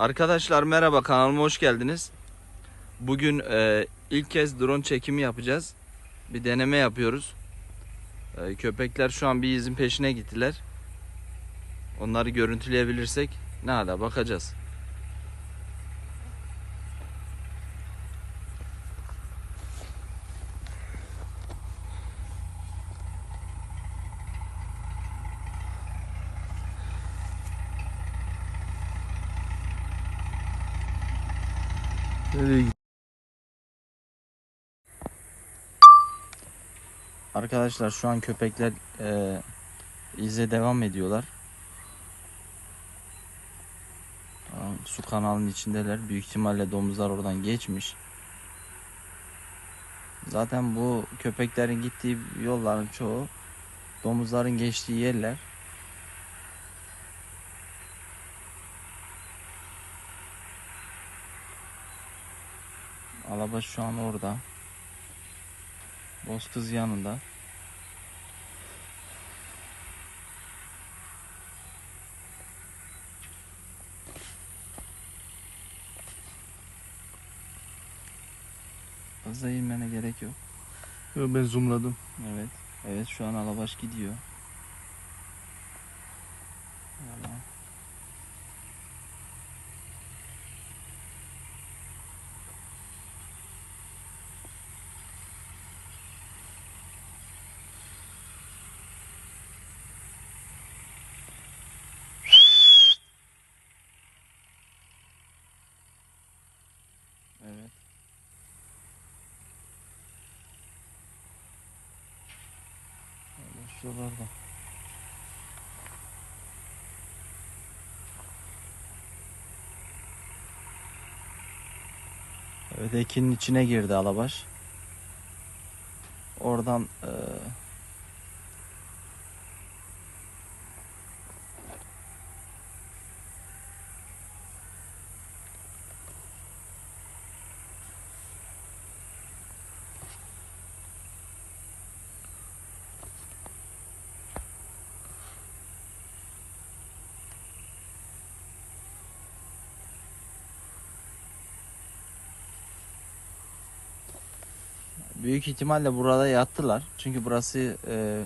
Arkadaşlar merhaba kanalıma hoş geldiniz. Bugün e, ilk kez drone çekimi yapacağız. Bir deneme yapıyoruz. E, köpekler şu an bir izin peşine gittiler. Onları görüntüleyebilirsek ne hala bakacağız. Arkadaşlar şu an köpekler e, ize devam ediyorlar. Su kanalının içindeler. Büyük ihtimalle domuzlar oradan geçmiş. Zaten bu köpeklerin gittiği yolların çoğu domuzların geçtiği yerler. Alabaş şu an orada. Bozkız yanında. Fazla inmene gerek yok. Yo, Ben zoomladım. Evet. Evet şu an alabaş gidiyor. Şuralarda. Evet ekinin içine girdi alabaş. Oradan eee büyük ihtimalle burada yattılar. Çünkü burası eee,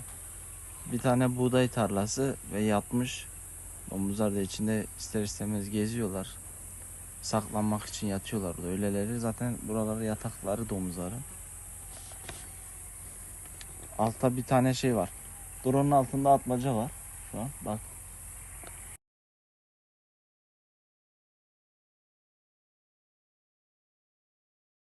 bir tane buğday tarlası ve yatmış. Domuzlar da içinde ister istemez geziyorlar. Saklanmak için yatıyorlar da öyleleri. Zaten buraları yatakları domuzların. Altta bir tane şey var. Drone'un altında atmaca var. Şu an bak.